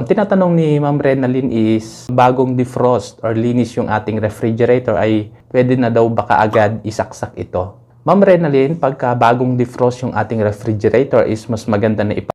Ang tinatanong ni Ma'am Renalyn is, bagong defrost or linis yung ating refrigerator ay pwede na daw baka agad isaksak ito. Ma'am Renalyn, pagka bagong defrost yung ating refrigerator is mas maganda na ipa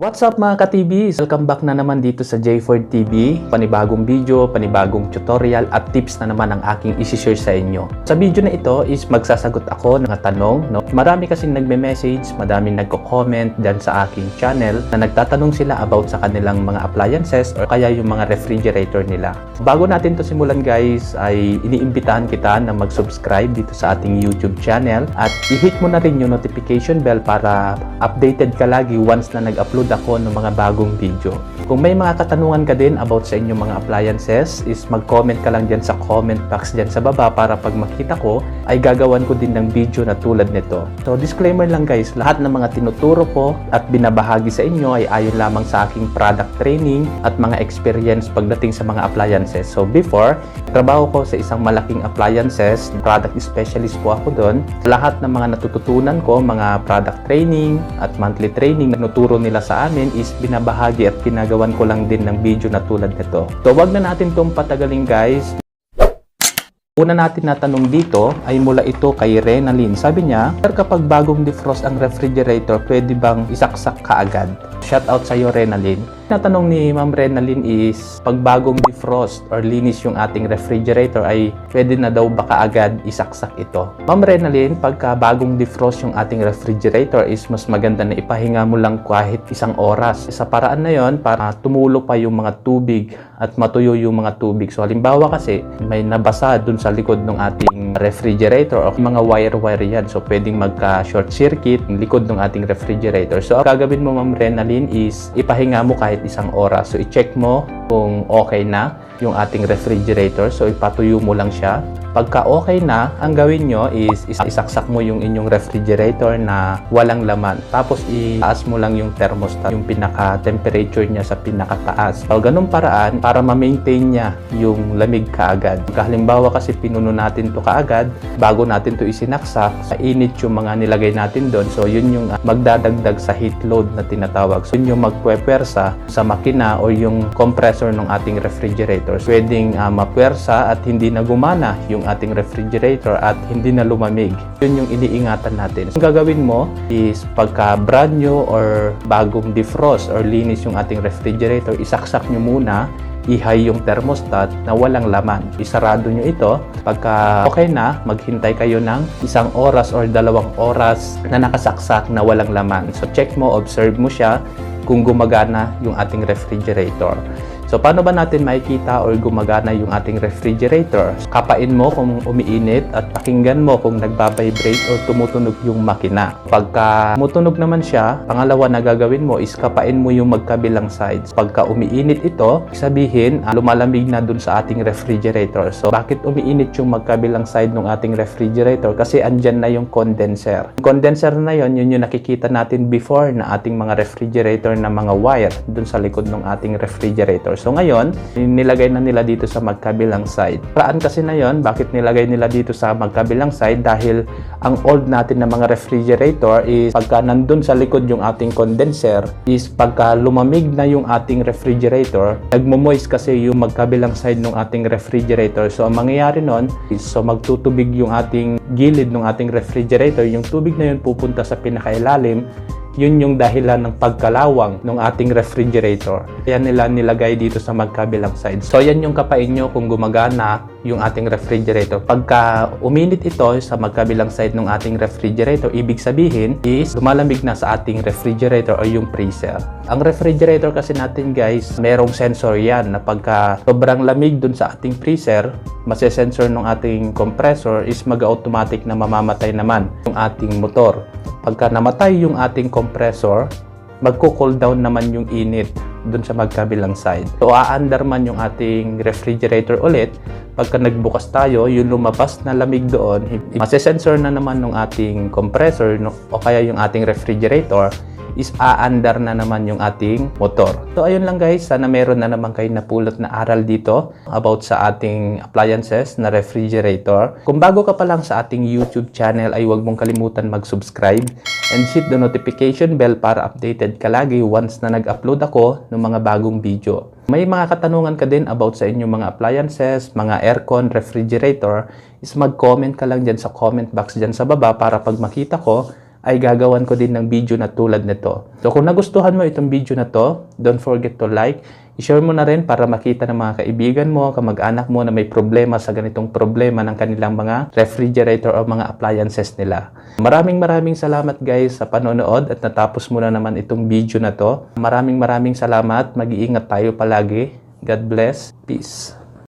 What's up mga ka-TVs? Welcome back na naman dito sa J4 TV. Panibagong video, panibagong tutorial at tips na naman ang aking isi-share sa inyo. Sa video na ito is magsasagot ako ng tanong. No? Marami kasing nagme-message, madaming nagko-comment dyan sa aking channel na nagtatanong sila about sa kanilang mga appliances or kaya yung mga refrigerator nila. Bago natin to simulan guys, ay iniimbitahan kita na mag-subscribe dito sa ating YouTube channel at i-hit mo na rin yung notification bell para updated ka lagi once na nag-upload ako ng mga bagong video. Kung may mga katanungan ka din about sa inyong mga appliances, is mag-comment ka lang dyan sa comment box dyan sa baba para pag makita ko, ay gagawan ko din ng video na tulad nito. So disclaimer lang guys, lahat ng mga tinuturo ko at binabahagi sa inyo ay ayon lamang sa aking product training at mga experience pagdating sa mga appliances. So before, trabaho ko sa isang malaking appliances, product specialist po ako doon. Lahat ng mga natututunan ko, mga product training at monthly training na nuturo nila sa amin is binabahagi at ginagawan ko lang din ng video na tulad nito. So wag na natin itong patagalin guys. Una natin na tanong dito ay mula ito kay Renalyn. Sabi niya, Sir, kapag bagong defrost ang refrigerator, pwede bang isaksak ka agad? Shout out sa iyo, Renalyn. Natanong ni Ma'am Renalyn is, pag bagong defrost or linis yung ating refrigerator ay pwede na daw baka agad isaksak ito. Ma'am Renalyn, pagka bagong defrost yung ating refrigerator is mas maganda na ipahinga mo lang kahit isang oras. Sa paraan na yon para tumulo pa yung mga tubig at matuyo yung mga tubig. So halimbawa kasi may nabasa dun sa likod ng ating refrigerator o mga wire-wire yan. So pwedeng magka-short circuit yung likod ng ating refrigerator. So gagawin mo Ma'am Renalyn is ipahinga mo kahit isang oras. So i-check mo kung okay na yung ating refrigerator. So ipatuyo mo lang siya. Pagka okay na, ang gawin nyo is is- isaksak mo yung inyong refrigerator na walang laman. Tapos itaas mo lang yung thermostat, yung pinaka-temperature niya sa pinakataas. So ganun paraan para ma-maintain niya yung lamig kaagad. Pagka halimbawa kasi pinuno natin to kaagad, bago natin to isinaksak, sa init yung mga nilagay natin doon. So yun yung ah, magdadagdag sa heat load na tinatawag. So yun yung magpwepersa sa makina o yung compressor ng ating refrigerator. Pwedeng uh, mapwersa at hindi na gumana yung ating refrigerator at hindi na lumamig. Yun yung iniingatan natin. Ang gagawin mo is pagka brand new or bagong defrost or linis yung ating refrigerator, isaksak nyo muna i-high yung thermostat na walang laman. Isarado nyo ito. Pagka okay na, maghintay kayo ng isang oras or dalawang oras na nakasaksak na walang laman. So check mo, observe mo siya kung gumagana yung ating refrigerator. So paano ba natin makikita or gumagana yung ating refrigerator? Kapain mo kung umiinit at pakinggan mo kung nagbabibrate or tumutunog yung makina. Pagka tumutunog naman siya, pangalawa na gagawin mo is kapain mo yung magkabilang sides. Pagka umiinit ito, sabihin ah, lumalamig na dun sa ating refrigerator. So bakit umiinit yung magkabilang side ng ating refrigerator? Kasi andyan na yung condenser. Yung condenser na yon yun yung nakikita natin before na ating mga refrigerator na mga wire dun sa likod ng ating refrigerator. So ngayon, nilagay na nila dito sa magkabilang side. Paraan kasi na yon, bakit nilagay nila dito sa magkabilang side? Dahil ang old natin na mga refrigerator is pagka nandun sa likod yung ating condenser is pagka lumamig na yung ating refrigerator, nagmo-moist kasi yung magkabilang side ng ating refrigerator. So ang mangyayari nun is so magtutubig yung ating gilid ng ating refrigerator. Yung tubig na yun pupunta sa pinakailalim yun yung dahilan ng pagkalawang ng ating refrigerator. Kaya nila nilagay dito sa magkabilang side. So yan yung kapain nyo kung gumagana yung ating refrigerator. Pagka uminit ito sa magkabilang side ng ating refrigerator, ibig sabihin is lumalamig na sa ating refrigerator o yung freezer. Ang refrigerator kasi natin guys, merong sensor yan na pagka sobrang lamig dun sa ating freezer, masesensor ng ating compressor is mag-automatic na mamamatay naman yung ating motor. Pagka namatay yung ating compressor, magko-cool down naman yung init dun sa magkabilang side. So, aandar man yung ating refrigerator ulit. Pagka nagbukas tayo, yung lumabas na lamig doon, masesensor na naman ng ating compressor no, o kaya yung ating refrigerator is aandar na naman yung ating motor. So ayun lang guys, sana meron na naman kayo napulot na aral dito about sa ating appliances na refrigerator. Kung bago ka pa lang sa ating YouTube channel ay huwag mong kalimutan mag-subscribe and hit the notification bell para updated ka lagi once na nag-upload ako ng mga bagong video. May mga katanungan ka din about sa inyong mga appliances, mga aircon, refrigerator, is mag-comment ka lang dyan sa comment box dyan sa baba para pag makita ko, ay gagawan ko din ng video na tulad nito. So kung nagustuhan mo itong video na to, don't forget to like, i-share mo na rin para makita ng mga kaibigan mo, kamag-anak mo na may problema sa ganitong problema ng kanilang mga refrigerator o mga appliances nila. Maraming maraming salamat guys sa panonood at natapos mo na naman itong video na to. Maraming maraming salamat, mag-iingat tayo palagi. God bless. Peace.